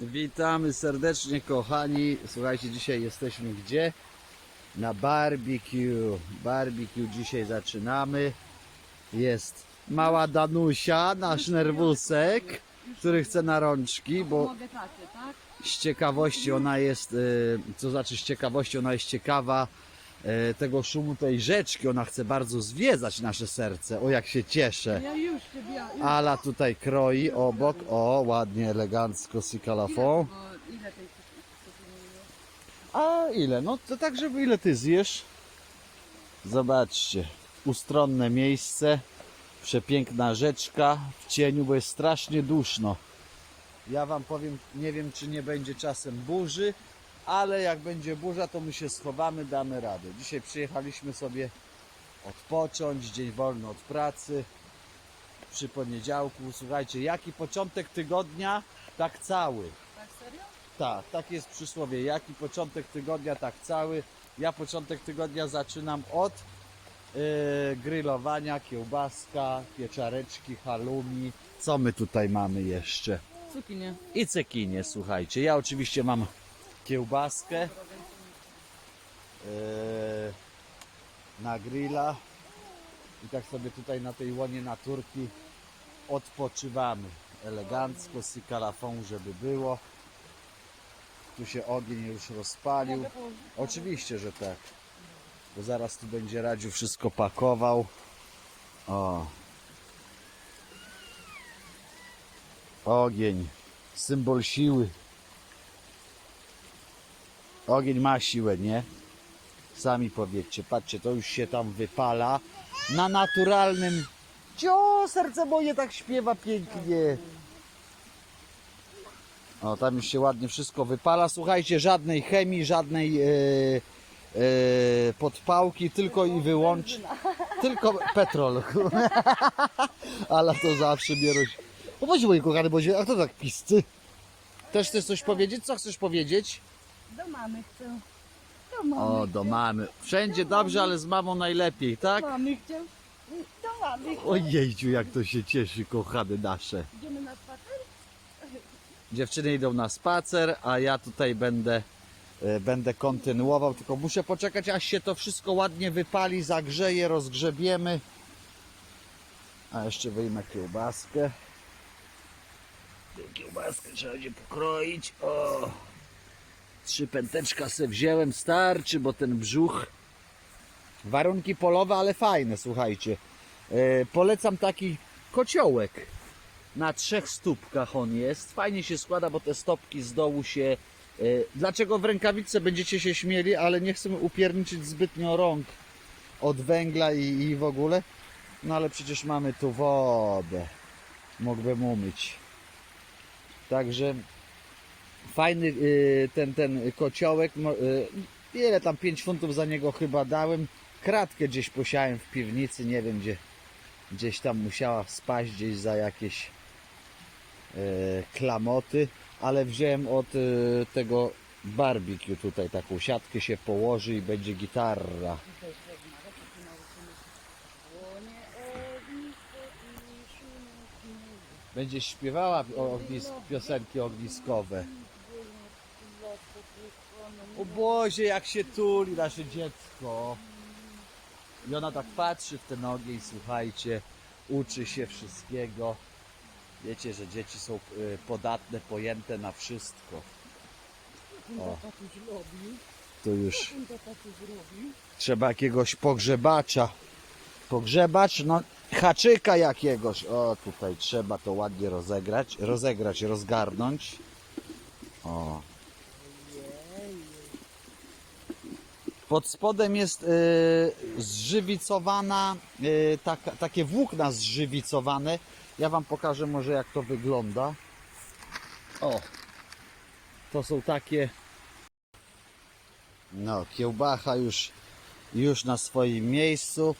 Witamy serdecznie kochani. Słuchajcie, dzisiaj jesteśmy gdzie? Na barbecue. Barbecue dzisiaj zaczynamy. Jest mała Danusia, nasz nerwusek, który chce na rączki, bo tak? z ciekawości ona jest, y, co znaczy z ciekawości ona jest ciekawa tego szumu tej rzeczki. Ona chce bardzo zwiedzać nasze serce. O jak się cieszę. Ja już. Ala tutaj kroi obok. O, ładnie, elegancko, tej cukinii A ile? No to tak, żeby ile ty zjesz? Zobaczcie, ustronne miejsce, przepiękna rzeczka w cieniu, bo jest strasznie duszno. Ja wam powiem, nie wiem czy nie będzie czasem burzy, ale jak będzie burza, to my się schowamy, damy radę. Dzisiaj przyjechaliśmy sobie odpocząć, dzień wolny od pracy przy poniedziałku. Słuchajcie, jaki początek tygodnia, tak cały. Tak serio? Tak, tak jest przysłowie. Jaki początek tygodnia, tak cały. Ja początek tygodnia zaczynam od yy, grillowania, kiełbaska, pieczareczki, halloumi. Co my tutaj mamy jeszcze? Cukinie. I cekinie, słuchajcie. Ja oczywiście mam kiełbaskę yy, na grilla i tak sobie tutaj na tej łonie naturki odpoczywamy. Elegancko, sykalafon, żeby było. Tu się ogień już rozpalił. Oczywiście, że tak. Bo zaraz tu będzie Radziu wszystko pakował. O. Ogień. Symbol siły. Ogień ma siłę, nie? Sami powiedzcie. Patrzcie, to już się tam wypala. Na naturalnym. Cio, serce moje tak śpiewa pięknie. O, tam już się ładnie wszystko wypala. Słuchajcie, żadnej chemii, żadnej e, e, podpałki, tylko i wyłącznie. Tylko petrol. Ale to zawsze roś... No bądź mój kochany, bądź... A kto tak piscy? Też chcesz coś powiedzieć? Co chcesz powiedzieć? Do mamy chcę. Do mamy. O, do mamy. Wszędzie dobrze, ale z mamą najlepiej, tak? Mamy chcę. Do mamy chcę. Ojejciu, jak to się cieszy, kochane nasze. Idziemy na spacer? Dziewczyny idą na spacer, a ja tutaj będę, e, będę kontynuował. Tylko muszę poczekać, aż się to wszystko ładnie wypali, zagrzeje, rozgrzebiemy. A jeszcze wyjmę kiełbaskę. Tę Kiełbaskę trzeba będzie pokroić. O! Trzy pęteczka se wziąłem, starczy, bo ten brzuch. Warunki polowe, ale fajne, słuchajcie. E, polecam taki kociołek na trzech stópkach on jest. Fajnie się składa, bo te stopki z dołu się. e, Dlaczego w rękawiczce będziecie się śmieli, ale nie chcemy upierniczyć zbytnio rąk od węgla i, i w ogóle. No ale przecież mamy tu wodę. Mógłbym umyć. Także fajny y, ten, ten kociołek. y, Ile tam 5 funtów za niego chyba dałem. Kratkę gdzieś posiałem w piwnicy, nie wiem gdzie. Gdzieś tam musiała spaść gdzieś za jakieś e, klamoty, ale wziąłem od tego barbecue tutaj taką siatkę się położy i będzie gitarra. Będzie śpiewała ognis- piosenki ogniskowe. O Boże, jak się tuli nasze dziecko. I ona tak patrzy w ten ogień, słuchajcie, uczy się wszystkiego. Wiecie, że dzieci są y, podatne, pojęte na wszystko. O, tu już trzeba jakiegoś pogrzebacza. Pogrzebacz, no haczyka jakiegoś. O, tutaj trzeba to ładnie rozegrać, rozegrać, rozgarnąć. O. Pod spodem jest y, zżywicowana, taka, takie włókna zżywicowane. Ja Wam pokażę może jak to wygląda. O, to są takie. No, kiełbacha już, już na swoim miejscu.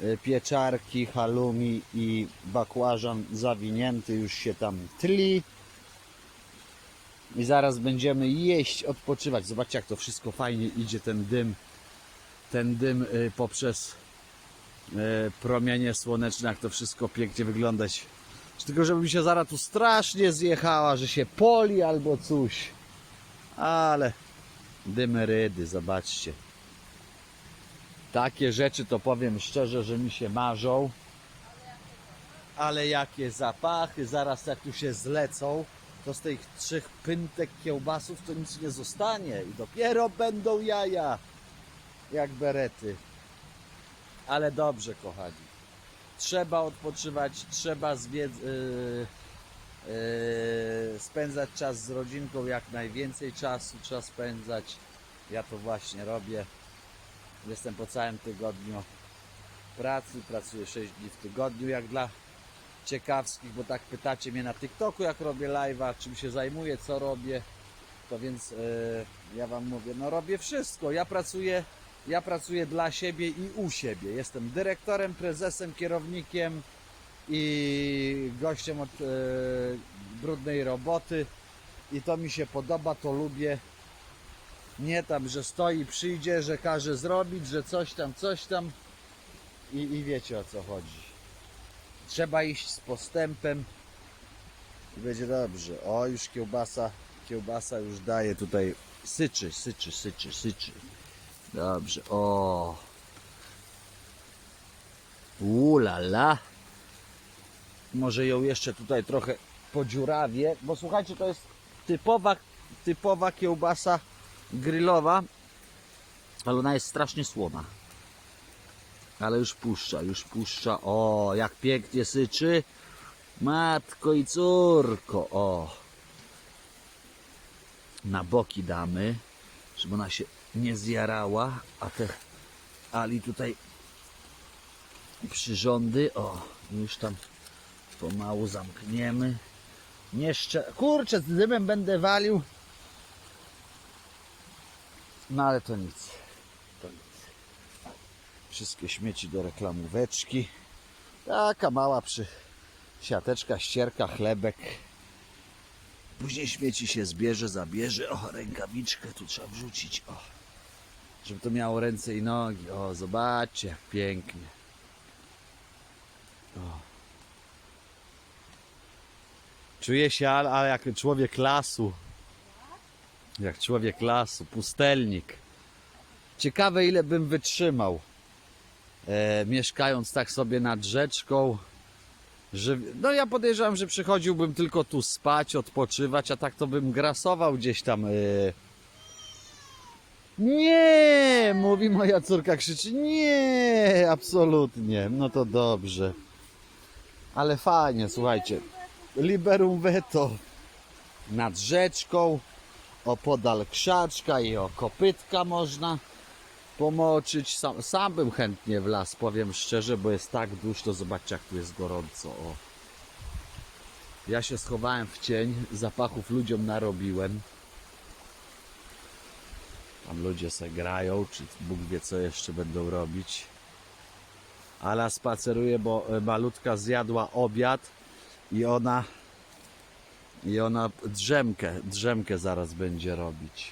y, pieczarki, halumi i bakłażan zawinięty już się tam tli. I zaraz będziemy jeść, odpoczywać. Zobaczcie jak to wszystko fajnie idzie, ten dym. Ten dym y, poprzez y, promienie słoneczne, jak to wszystko pięknie wyglądać. Tylko żeby mi się zaraz tu strasznie zjechała, że się poli albo coś. Ale dymerydy, zobaczcie. Takie rzeczy to powiem szczerze, że mi się marzą. Ale jakie zapachy, zaraz jak tu się zlecą, to z tych trzech pyntek kiełbasów to nic nie zostanie i dopiero będą jaja, jak berety. Ale dobrze, kochani. Trzeba odpoczywać, trzeba yy, yy, spędzać czas z rodzinką, jak najwięcej czasu trzeba spędzać. Ja to właśnie robię. Jestem po całym tygodniu pracy, pracuję 6 dni w tygodniu, jak dla ciekawskich, bo tak pytacie mnie na TikToku, jak robię live'a, czym się zajmuję, co robię, to więc yy, ja Wam mówię, no robię wszystko. Ja pracuję, ja pracuję dla siebie i u siebie. Jestem dyrektorem, prezesem, kierownikiem i gościem od yy, brudnej roboty i to mi się podoba, to lubię. Nie tam, że stoi, przyjdzie, że każe zrobić, że coś tam, coś tam i, i wiecie o co chodzi. Trzeba iść z postępem i będzie dobrze. O, już kiełbasa, kiełbasa już daje tutaj, syczy, syczy, syczy, syczy. Dobrze, o. Ulala. Może ją jeszcze tutaj trochę podziurawię, bo słuchajcie, to jest typowa, typowa kiełbasa grillowa, ale ona jest strasznie słona. Ale już puszcza, już puszcza. O, jak pięknie syczy. Matko i córko, o. Na boki damy, żeby ona się nie zjarała, a te Ali tutaj przyrządy, o, już tam pomału zamkniemy. Nie szczę... Kurczę, z dymem będę walił. No ale to nic. To nic. Wszystkie śmieci do reklamóweczki. Taka mała przy siateczka, ścierka, chlebek. Później śmieci się zbierze, zabierze. O, rękawiczkę tu trzeba wrzucić. O, żeby to miało ręce i nogi. O, zobaczcie, pięknie. O. Czuję się, ale, ale jak człowiek lasu. Jak człowiek lasu, pustelnik. Ciekawe, ile bym wytrzymał, e, mieszkając tak sobie nad rzeczką. Że, no ja podejrzewam, że przychodziłbym tylko tu spać, odpoczywać, a tak to bym grasował gdzieś tam. E... Nie, mówi moja córka, krzyczy, nie, absolutnie, no to dobrze. Ale fajnie, słuchajcie, liberum veto nad rzeczką, opodal krzaczka i o kopytka można pomoczyć. Sam, sam bym chętnie w las, powiem szczerze, bo jest tak duszno. Zobaczcie, jak tu jest gorąco. O. Ja się schowałem w cień, zapachów ludziom narobiłem. Tam ludzie se grają, czy Bóg wie, co jeszcze będą robić. Ala spaceruje, bo e, malutka zjadła obiad i ona i ona drzemkę, drzemkę zaraz będzie robić.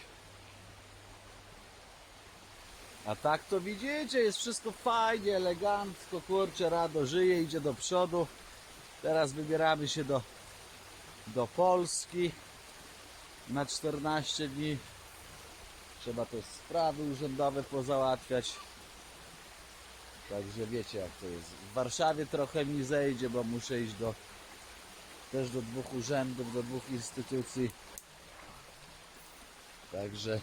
A tak to widzicie, jest wszystko fajnie, elegancko, kurczę, rado żyje, idzie do przodu. Teraz wybieramy się do, do Polski na 14 dni. Trzeba też sprawy urzędowe pozałatwiać. Także wiecie jak to jest. W Warszawie trochę mi zejdzie, bo muszę iść do też do dwóch urzędów, do dwóch instytucji. Także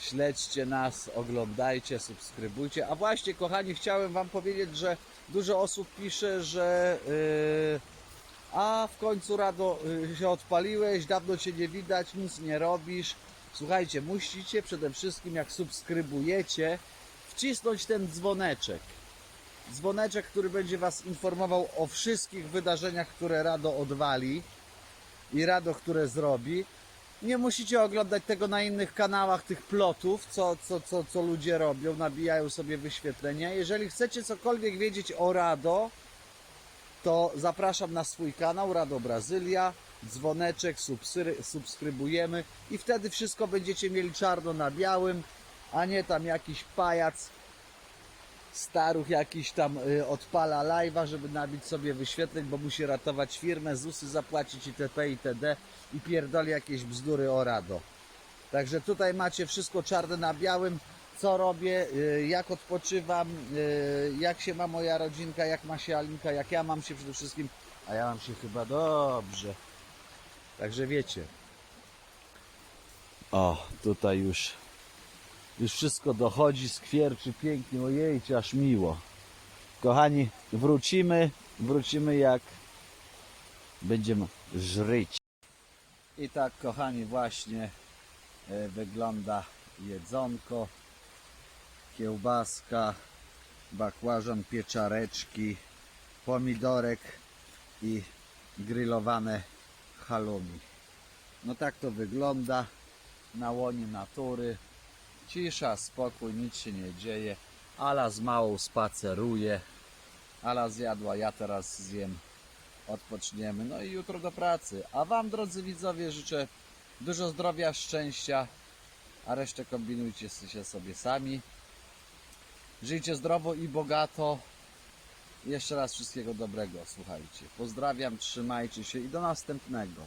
śledźcie nas, oglądajcie, subskrybujcie. A właśnie, kochani, chciałem Wam powiedzieć, że dużo osób pisze, że yy, a w końcu Rado yy, się odpaliłeś, dawno Cię nie widać, nic nie robisz. Słuchajcie, musicie przede wszystkim, jak subskrybujecie, wcisnąć ten dzwoneczek dzwoneczek, który będzie Was informował o wszystkich wydarzeniach, które Rado odwali i Rado, które zrobi. Nie musicie oglądać tego na innych kanałach, tych plotów, co, co, co, co ludzie robią, nabijają sobie wyświetlenia. Jeżeli chcecie cokolwiek wiedzieć o Rado, to zapraszam na swój kanał Rado Brazylia, dzwoneczek, subskrybujemy i wtedy wszystko będziecie mieli czarno na białym, a nie tam jakiś pajac staruch jakiś tam y, odpala live'a, żeby nabić sobie wyświetleń, bo musi ratować firmę, ZUSy zapłacić itp. itd. i pierdoli jakieś bzdury o Rado. Także tutaj macie wszystko czarne na białym, co robię, y, jak odpoczywam, y, jak się ma moja rodzinka, jak ma się Alinka, jak ja mam się przede wszystkim, a ja mam się chyba dobrze. Także wiecie. O, tutaj już już wszystko dochodzi, skwierczy pięknie, ojejcie, aż miło. Kochani, wrócimy, wrócimy jak będziemy żryć. I tak, kochani, właśnie e, wygląda jedzonko. Kiełbaska, bakłażan, pieczareczki, pomidorek i grillowane halloumi. No tak to wygląda na łonie natury. Cisza, spokój, nic się nie dzieje. Ala z małą spaceruje. Ala zjadła, ja teraz zjem. Odpoczniemy. No i jutro do pracy. A Wam, drodzy widzowie, życzę dużo zdrowia, szczęścia, a resztę kombinujcie się sobie sami. Żyjcie zdrowo i bogato. Jeszcze raz wszystkiego dobrego, słuchajcie. Pozdrawiam, trzymajcie się i do następnego.